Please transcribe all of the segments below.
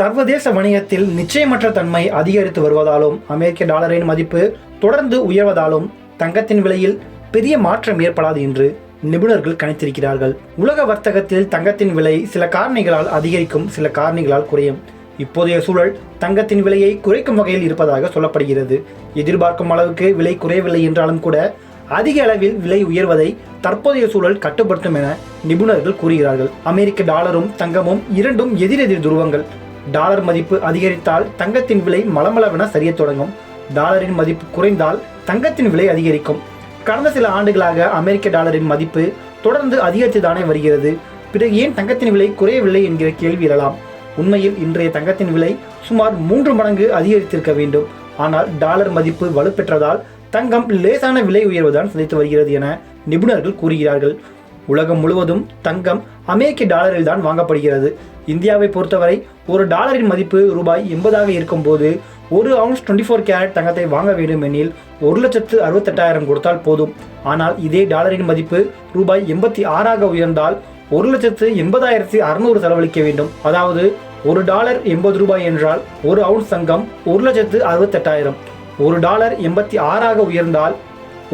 சர்வதேச வணிகத்தில் நிச்சயமற்ற தன்மை அதிகரித்து வருவதாலும் அமெரிக்க டாலரின் மதிப்பு தொடர்ந்து உயர்வதாலும் தங்கத்தின் விலையில் பெரிய மாற்றம் ஏற்படாது என்று நிபுணர்கள் கணித்திருக்கிறார்கள். உலக வர்த்தகத்தில் தங்கத்தின் விலை சில காரணிகளால் அதிகரிக்கும் சில காரணிகளால் குறையும். இப்போதைய சூழல் தங்கத்தின் விலையை குறைக்கும் வகையில் இருப்பதாக சொல்லப்படுகிறது. எதிர்பார்க்கும் அளவுக்கு விலை குறையவில்லை என்றாலும் கூட அதிக அளவில் விலை உயர்வதை தற்போதைய சூழல் கட்டுப்படுத்தும் என நிபுணர்கள் கூறுகிறார்கள். அமெரிக்க டாலரும் தங்கமும் இரண்டும் எதிரெதிர் துருவங்கள். டாலர் மதிப்பு அதிகரித்தால் தங்கத்தின் விலை மலமளவென சரியத் தொடங்கும். டாலரின் மதிப்பு குறைந்தால் தங்கத்தின் விலை அதிகரிக்கும். கடந்த சில ஆண்டுகளாக அமெரிக்க டாலரின் மதிப்பு தொடர்ந்து அதிகரித்து தானே வருகிறது. பிறகு ஏன் தங்கத்தின் விலை குறையவில்லை என்கிற கேள்வி எழலாம். உண்மையில் இன்றைய தங்கத்தின் விலை சுமார் மூன்று மடங்கு அதிகரித்திருக்க வேண்டும். ஆனால் டாலர் மதிப்பு வலுப்பெற்றதால் தங்கம் லேசான விலை உயர்வுதான் சந்தித்து வருகிறது என நிபுணர்கள் கூறுகிறார்கள். உலகம் முழுவதும் தங்கம் அமெரிக்க டாலரில் தான் வாங்கப்படுகிறது. இந்தியாவை பொறுத்தவரை ஒரு டாலரின் மதிப்பு ரூபாய் எண்பதாக இருக்கும்போது ஒரு அவுன்ஸ் டுவெண்ட்டி ஃபோர் கேரட் தங்கத்தை வாங்க வேண்டும் எனில் ஒரு லட்சத்து அறுபத்தெட்டாயிரம் கொடுத்தால் போதும். ஆனால் இதே டாலரின் மதிப்பு ரூபாய் எண்பத்தி ஆறாக உயர்ந்தால் ஒரு லட்சத்து எண்பதாயிரத்தி அறுநூறு செலவழிக்க வேண்டும். அதாவது ஒரு டாலர் எண்பது ரூபாய் என்றால் ஒரு அவுன்ஸ் தங்கம் ஒரு லட்சத்து அறுபத்தெட்டாயிரம். ஒரு டாலர் எண்பத்தி ஆறாக உயர்ந்தால்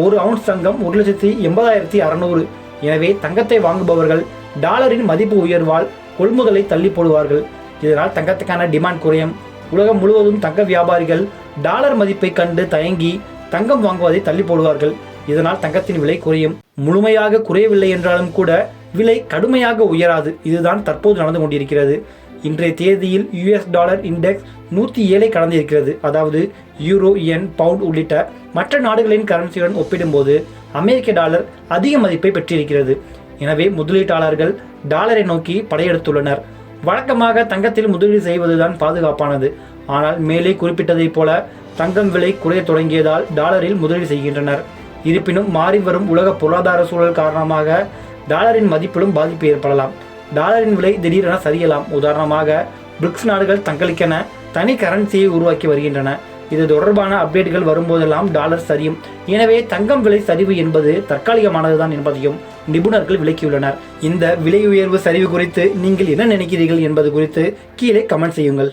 ஒரு அவுன்ஸ் தங்கம் ஒரு லட்சத்தி எண்பதாயிரத்தி அறநூறு. எனவே தங்கத்தை வாங்குபவர்கள் டாலரின் மதிப்பு உயர்வால் கொள்முதலை தள்ளி போடுவார்கள். இதனால் தங்கத்துக்கான டிமாண்ட் குறையும். உலகம் முழுவதும் தங்க வியாபாரிகள் டாலர் மதிப்பை கண்டு தயங்கி தங்கம் வாங்குவதை தள்ளி போடுவார்கள். இதனால் தங்கத்தின் விலை குறையும். முழுமையாக குறையவில்லை என்றாலும் கூட விலை கடுமையாக உயராது. இதுதான் தற்போது நடந்து கொண்டிருக்கிறது. இன்றைய தேதியில் யுஎஸ் டாலர் இண்டெக்ஸ் நூற்றி ஏழை கடந்திருக்கிறது. அதாவது யூரோ என் பவுண்ட் உள்ளிட்ட மற்ற நாடுகளின் கரன்சியுடன் ஒப்பிடும்போது அமெரிக்க டாலர் அதிக மதிப்பை பெற்றிருக்கிறது. எனவே முதலீட்டாளர்கள் டாலரை நோக்கி படையெடுத்துள்ளனர். வழக்கமாக தங்கத்தில் முதலீடு செய்வதுதான் பாதுகாப்பானது. ஆனால் மேலே குறிப்பிட்டதைப் போல தங்கம் விலை குறைய தொடங்கியதால் டாலரில் முதலீடு செய்கின்றனர். இருப்பினும் மாறி வரும் உலக பொருளாதார சூழல் காரணமாக டாலரின் மதிப்பிலும் பாதிப்பு ஏற்படலாம். டாலரின் விலை திடீரென சரியலாம். உதாரணமாக பிரிக்ஸ் நாடுகள் தங்களுக்கென தனி கரன்சியை உருவாக்கி வருகின்றன. இது தொடர்பான அப்டேட்டுகள் வரும்போதெல்லாம் டாலர் சரியும். எனவே தங்கம் விலை சரிவு என்பது தற்காலிகமானதுதான் என்பதையும் நிபுணர்கள் விளக்கியுள்ளனர். இந்த விலை உயர்வு சரிவு குறித்து நீங்கள் என்ன நினைக்கிறீர்கள் என்பது குறித்து கீழே கமெண்ட் செய்யுங்கள்.